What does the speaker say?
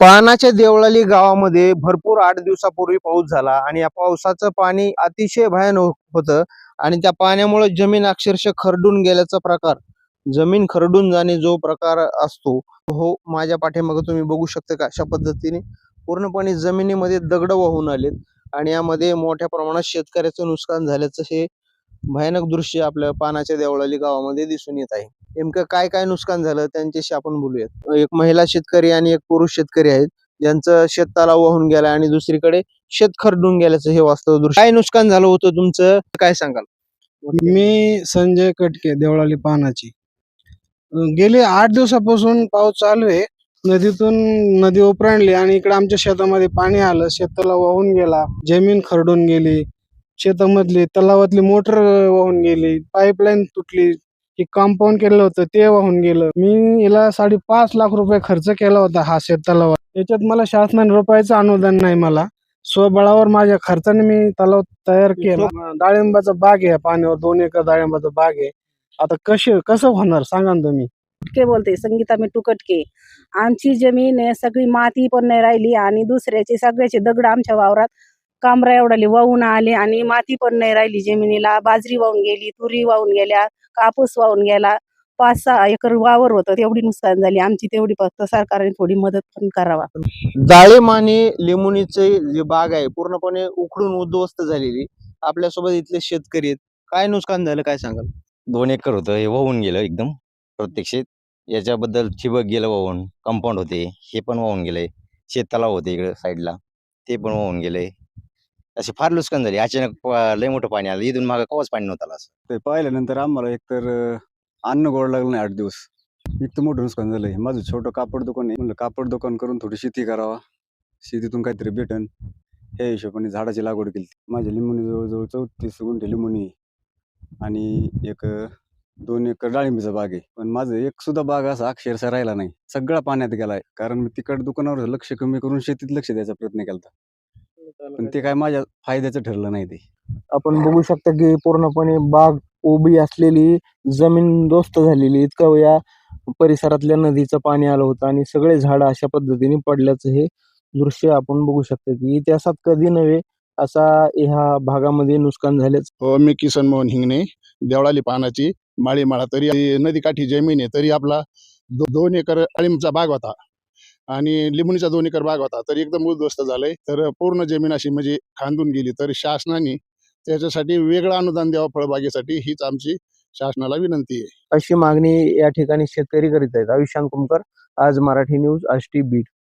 पानाच्या देवळाली गावामध्ये भरपूर आठ दिवसापूर्वी पाऊस झाला आणि या पावसाचं पाणी अतिशय भयानक होतं आणि त्या पाण्यामुळे जमीन अक्षरशः खरडून गेल्याचा प्रकार जमीन खरडून जाणे जो प्रकार असतो हो माझ्या पाठीमागे तुम्ही बघू शकता का? अशा पद्धतीने पूर्णपणे जमिनीमध्ये दगड वाहून आलेत आणि यामध्ये मोठ्या प्रमाणात शेतकऱ्याचं नुकसान झाल्याचं हे भयानक दृश्य आपल्या पानाच्या देवळाली गावामध्ये दिसून येत आहे. नेमकं काय काय नुकसान झालं त्यांच्याशी आपण बोलूयात. एक महिला शेतकरी आणि एक पुरुष शेतकरी आहेत. ज्यांचं शेत तलाव वाहून गेला आणि दुसरीकडे शेत खरडून गेल्याचं हे वास्तव दृश्य. काय नुकसान झालं होतं तुमचं? काय सांगाल? मी संजय कटके देवळाली पानाची. गेले आठ दिवसापासून पाऊस चालू आहे. नदीतून नदी उफराणली आणि इकडे आमच्या शेतामध्ये पाणी आलं. शेताला वाहून गेला. जमीन खरडून गेली. शेतामधली तलावातली मोटर वाहून गेली पाईपलाईन तुटली की कंपाऊंड केलं होतं ते वाहून गेलं. मी याला साडेपाच लाख रुपये खर्च केला होता हा शेत तलावा याच्यात मला शासनाने रुपयाचं अनुदान नाही मला. स्वबळावर माझ्या खर्चाने मी तलाव तयार केला. डाळिंबाचा बाग आहे पाण्यावर दोन एकर डाळिंबाचा बाग आहे. आता कसे कसं होणार सांगा ना तुम्ही. कटके बोलते संगीता मिट्टू कटके आमची जमीन आहे सगळी माती पण नाही राहिली आणि दुसऱ्याचे सगळ्याचे दगड आमच्या वावरात कांबरा एवढाले वाहून आले आणि माती पण नाही राहिली जमिनीला. बाजरी वाहून गेली तुरी वाहून गेल्या कापूस वाहून गेला. पाच सहा एकर वावर होतं तेवढी नुकसान झाली. आमची तेवढी फक्त सरकारने थोडी मदत पण करावा. जाळीम आणि लिंबुणीचे जे बाग आहे पूर्णपणे उखडून उद्ध्वस्त झालेली. आपल्यासोबत इथले शेतकरी आहेत. काय नुकसान झालं काय सांगाल? दोन एकर होतं हे वाहून गेलं एकदम. प्रत्यक्षित याच्याबद्दल ठिबक गेलं वाहून कंपाऊंड होते हे पण वाहून गेले. शेत तलाव होते इकडे साईडला ते पण वाहून गेले. असे फार नुकसान झाले. अचानक प- लय मोठं पाणी आलं. इथून मागं कवाच पाणी नव्हतं आलं असं. ते पाहिल्यानंतर आम्हाला एकतर अं, अन्न गोड लागलं नाही आठ दिवस. इतकं मोठं नुकसान झालंय माझं छोटं कापड दुकान आहे. म्हणलं कापड दुकान करून थोडी शेती करावा. शेतीतून काहीतरी भेटन. ह्या हिशोबाने झाडाची लागवड केली. माझ्या लिंबुनी जवळजवळ चौतीस गुंठे लिंबूनी आहे. आणि एक अं, दोन एकर डाळिंबीचा बाग आहे. पण माझं एक सुद्धा बाग असा अक्षरशः राहिला नाही. सगळा पाण्यात गेलाय. कारण मी तिकड दुकानावर लक्ष कमी करून शेतीत लक्ष द्यायचा प्रयत्न केला पण ते काय माझ्या फायद्याचं ठरलं नाही ते. आपण बघू शकता की पूर्णपणे बाग उभी असलेली जमीन दोस्त झालेली इतकं या परिसरातल्या नदीचं पाणी आलं होतं आणि सगळे झाड अशा पद्धतीने पडल्याचं हे दृश्य आपण बघू शकतो की इतिहासात कधी नव्हे असा ह्या भागामध्ये नुकसान झाल्याचं हो मी किसन मोहन हिंगणे देवळाली पानाची माळी माळा तरी नदीकाठी जमीन आहे तरी आपला दो, दोन एकर अळीमचा बाग होता. आणि लिंबणीचा दोन एकर बाग होता तर एकदम उद्ध्वस्त झालंय. तर पूर्ण जमीन अशी म्हणजे खांदून गेली तर शासनाने त्याच्यासाठी वेगळं अनुदान द्यावं फळबागेसाठी हीच आमची शासनाला विनंती आहे. अशी मागणी या ठिकाणी शेतकरी करीत आहेत. आयुष्यान कुमकर आज मराठी न्यूज आष्टी बीट